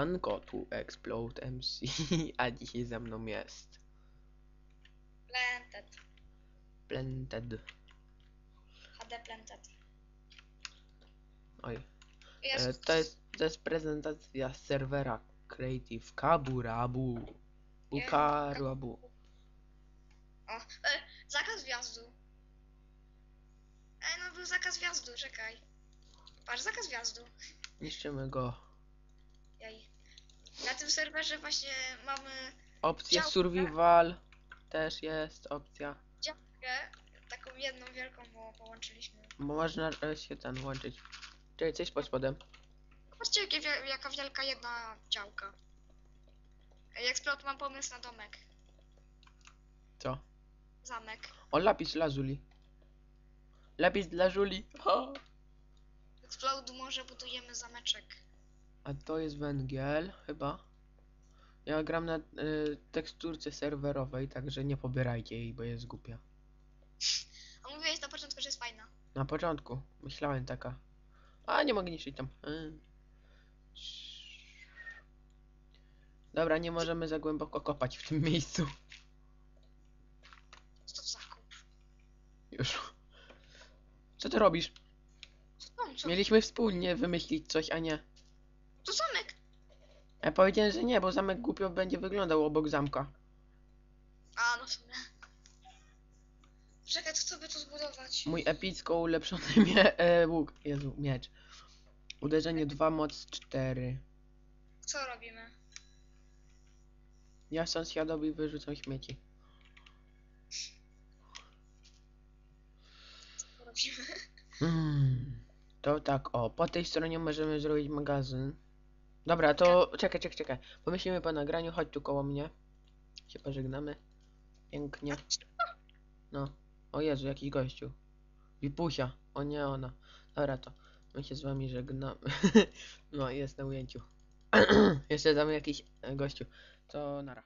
Siemanko, tu Explode MC, a dzisiaj ze mną jest Planted. Planted. HD Planted. Oj, e, to, jest, to jest prezentacja serwera Creative Kaburabu. Bukarabu. O, e, zakaz wjazdu. Ej, no był zakaz wjazdu, czekaj. Patrz, zakaz wjazdu. Niszczymy go. Jaj. Na tym serwerze właśnie mamy Opcja Działka. survival też jest opcja. działkę, taką jedną wielką, bo połączyliśmy. Bo można e, się ten łączyć. Czekaj, coś pod spodem. Patrzcie, jakie, wie- jaka wielka jedna działka. Ej, Explode, mam pomysł na domek. Co? Zamek. O, lapis lazuli. Lapis dla Żuli. Ha! Explode, może budujemy zameczek. A to jest węgiel, chyba. Ja gram na y, teksturce serwerowej, także nie pobierajcie jej, bo jest głupia. A mówiłeś na początku, że jest fajna. Na początku myślałem taka. A nie mogę niszczyć tam. Y. Dobra, nie możemy za głęboko kopać w tym miejscu. Co to za kup? Już. Co ty robisz? Co to, co? Mieliśmy wspólnie wymyślić coś, a nie. To zamek! Ja powiedziałem, że nie, bo zamek głupio będzie wyglądał obok zamka. A, no w sumie. Czekaj, to co by tu zbudować? Mój epicko ulepszony mie e, łuk. Jezu, miecz. Uderzenie 2, moc 4. Co robimy? Ja sąsiadowi wyrzucam śmieci. Co robimy? Mm, to tak, o, po tej stronie możemy zrobić magazyn. Dobra, to czekaj, czekaj, czekaj. Pomyślimy po nagraniu, chodź tu koło mnie. Się pożegnamy. Pięknie. No. O Jezu, jakiś gościu. Wipusia. O nie ona. Dobra, to my się z wami żegnamy. no, jest na ujęciu. Jeszcze tam jakiś e, gościu. To nara.